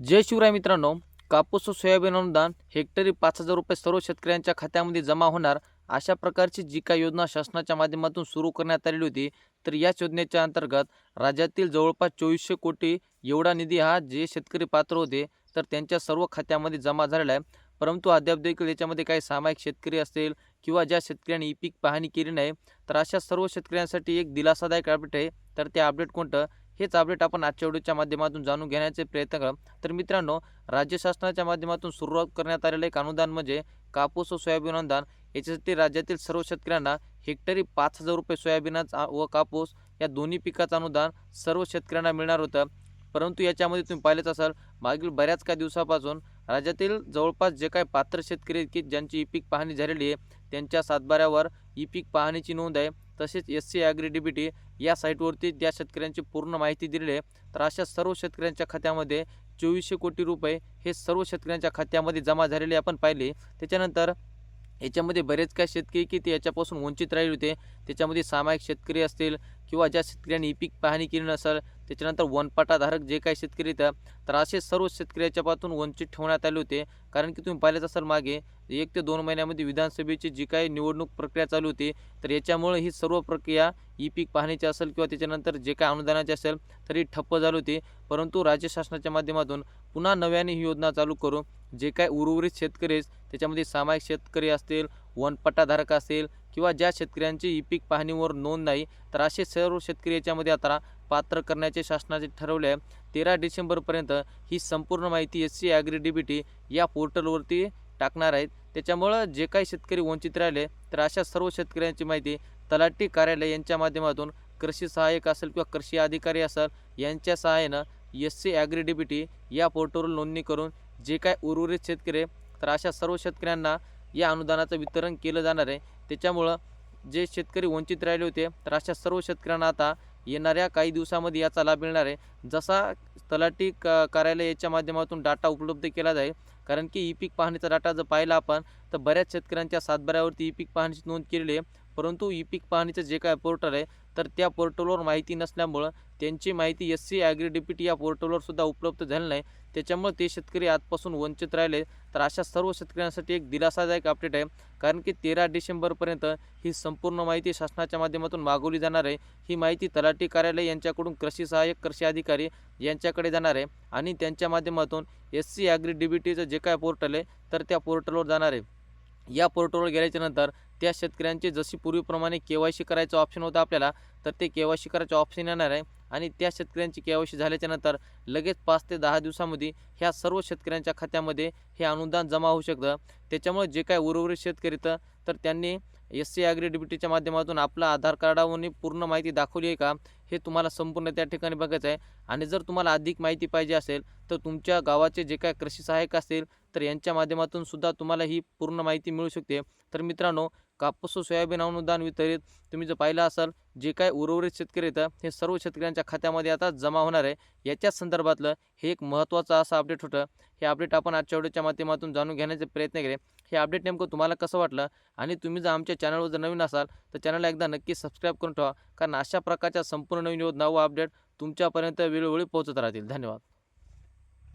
जय शिवराय मित्रांनो कापूस व सोयाबीन अनुदान हेक्टरी पाच हजार रुपये सर्व शेतकऱ्यांच्या खात्यामध्ये जमा होणार. अशा प्रकारची जी काही योजना शासनाच्या माध्यमातून सुरू करण्यात आलेली होती तर याच योजनेच्या अंतर्गत राज्यातील जवळपास चोवीसशे कोटी एवढा निधी हा जे शेतकरी पात्र होते तर त्यांच्या सर्व खात्यामध्ये जमा झालेला आहे. परंतु अद्याप देखील याच्यामध्ये काही सामायिक शेतकरी असतील किंवा ज्या शेतकऱ्यांनी ई पीक पाहणी केली नाही तर अशा सर्व शेतकऱ्यांसाठी एक दिलासादायक अपडेट आहे. तर ते अपडेट कोणतं? हेच अपडेट आपण आजच्या व्हिडिओच्या माध्यमातून जाणून घेण्याचे प्रयत्न करा. तर मित्रांनो राज्य शासनाच्या माध्यमातून सुरुवात करण्यात आलेलं एक अनुदान म्हणजे कापूस व सोयाबीन अनुदान. याच्यासाठी राज्यातील सर्व शेतकऱ्यांना हेक्टरी पाच हजार रुपये सोयाबीनाचा व कापूस या दोन्ही पिकाचं अनुदान सर्व शेतकऱ्यांना मिळणार होतं. परंतु याच्यामध्ये तुम्ही पाहिलेच असाल मागील बऱ्याच काही दिवसापासून राज्यातील जवळपास जे काही पात्र शेतकरी की ज्यांची ई पीक पाहणी झालेली आहे त्यांच्या सातबाऱ्यावर ई पीक पाहणीची नोंद आहे. तसेच S C agri D B T या साईटवरती त्या शेतकऱ्यांची पूर्ण माहिती दिलेली आहे. तर अशा सर्व शेतकऱ्यांच्या खात्यामध्ये चोवीसशे कोटी रुपये हे सर्व शेतकऱ्यांच्या खात्यामध्ये जमा झालेले आपण पाहिले. त्याच्यानंतर याच्यामध्ये बरेच काही शेतकरी की ते याच्यापासून वंचित राहिले होते. त्याच्यामध्ये सामायिक शेतकरी असतील किंवा ज्या शेतकऱ्यांनी ई पीक पाहणी केली नसेल त्याच्यानंतर वनपटाधारक जे काही शेतकरी येतात तर असे सर्व शेतकऱ्याच्या पासून वंचित ठेवण्यात आले होते. कारण की तुम्ही पाहिलेच असाल मागे एक ते दोन महिन्यामध्ये विधानसभेची जी काही निवडणूक प्रक्रिया चालू होती तर याच्यामुळे ही सर्व प्रक्रिया ई पीक पाहण्याची असेल किंवा त्याच्यानंतर जे काही अनुदानाची असेल तर ही ठप्प झाली होती. परंतु राज्य शासनाच्या माध्यमातून पुन्हा नव्याने ही योजना चालू करू. जे काय उर्वरित शेतकरी त्याच्यामध्ये सामायिक शेतकरी असतील वनपट्टाधारक असेल किंवा ज्या शेतकऱ्यांची ई पीक पाहणीवर नोंद नाही तर असे सर्व शेतकरी याच्यामध्ये आता पात्र करण्याचे शासनाचे ठरवले आहे तेरा डिसेंबरपर्यंत ही संपूर्ण माहिती S C agri D B T या पोर्टलवरती टाकणार आहेत. त्याच्यामुळं जे काही शेतकरी वंचित राहिले तर अशा सर्व शेतकऱ्यांची माहिती तलाठी कार्यालय यांच्या माध्यमातून कृषी सहाय्यक असेल किंवा कृषी अधिकारी असेल यांच्या सहाय्यानं S C agri D B T या पोर्टलवर नोंदणी करून जे काय उर्वरित शेतकरी तर अशा सर्व शेतकऱ्यांना या अनुदानाचं वितरण केलं जाणार आहे. त्याच्यामुळं जे शेतकरी वंचित राहिले होते तर अशा सर्व शेतकऱ्यांना आता येणाऱ्या काही दिवसामध्ये याचा लाभ मिळणार आहे. जसा तलाठी क कार्यालय याच्या माध्यमातून डाटा उपलब्ध केला जाईल कारण की ई पीक पाहणीचा डाटा जर पाहिला आपण तर बऱ्याच शेतकऱ्यांच्या सातबाऱ्यावरती ई पीक पाहणीची नोंद केलेली आहे. परंतु ई पीक पाहणीचं जे काय पोर्टल आहे तर त्या पोर्टलवर माहिती नसल्यामुळं त्यांची माहिती एस सी ॲग्री डी या पोर्टलवर सुद्धा उपलब्ध झाली नाही. त्याच्यामुळे ते शेतकरी आजपासून वंचित राहिले. तर अशा सर्व शेतकऱ्यांसाठी एक दिलासादायक अपडेट आहे. कारण की तेरा डिसेंबरपर्यंत ही संपूर्ण माहिती शासनाच्या माध्यमातून मागवली जाणार आहे. ही माहिती तलाठी कार्यालय यांच्याकडून कृषी सहाय्यक कृषी अधिकारी यांच्याकडे जाणार आहे आणि त्यांच्या माध्यमातून एस सी ॲग्री डिबिटीचं जे काय पोर्टल आहे तर त्या पोर्टलवर जाणार आहे. या पोर्टलवर गेल्याच्यानंतर त्या शेतकऱ्यांचे जशी पूर्वीप्रमाणे के वाय सी करायचं ऑप्शन होतं आपल्याला तर ते के वाय सी करायचं ऑप्शन येणार आहे. आणि त्या शेतकऱ्यांची के वाय सी झाल्याच्यानंतर लगेच पाच ते दहा दिवसामध्ये ह्या सर्व शेतकऱ्यांच्या खात्यामध्ये हे अनुदान जमा होऊ शकतं. त्याच्यामुळे जे काय उर्वरित शेतकरी तर त्यांनी एस सी ॲग्री डिबिटीच्या माध्यमातून आपलं आधार कार्डावरून पूर्ण माहिती दाखवली आहे का? हे तुम्हाला संपूर्ण त्या ठिकाणी बघायचं आहे. आणि जर तुम्हाला अधिक माहिती पाहिजे असेल तर तुमच्या गावाचे जे काय कृषी सहाय्यक असतील तर यांच्या माध्यमातून सुद्धा तुम्हाला ही पूर्ण माहिती मिळू शकते. तर मित्रांनो कापूस सोयाबीन अनुदान वितरित तुम्ही जर पाहिलं असाल जे काय उर्वरित शेतकरी येतं हे सर्व शेतकऱ्यांच्या खात्यामध्ये आता जमा होणार आहे. याच्याच संदर्भातलं हे एक महत्त्वाचं असं अपडेट होतं. हे अपडेट आपण आजच्या व्हिडिओच्या माध्यमातून जाणून घेण्याचे प्रयत्न केले. हे अपडेट नेमकं तुम्हाला कसं वाटलं? आणि तुम्ही जर आमच्या चॅनलवर जर नवीन असाल तर चॅनलला एकदा नक्की सबस्क्राईब करून ठेवा. कारण अशा प्रकारच्या संपूर्ण नवीन योजना व अपडेट तुमच्यापर्यंत वेळोवेळी पोहोचत राहतील. धन्यवाद.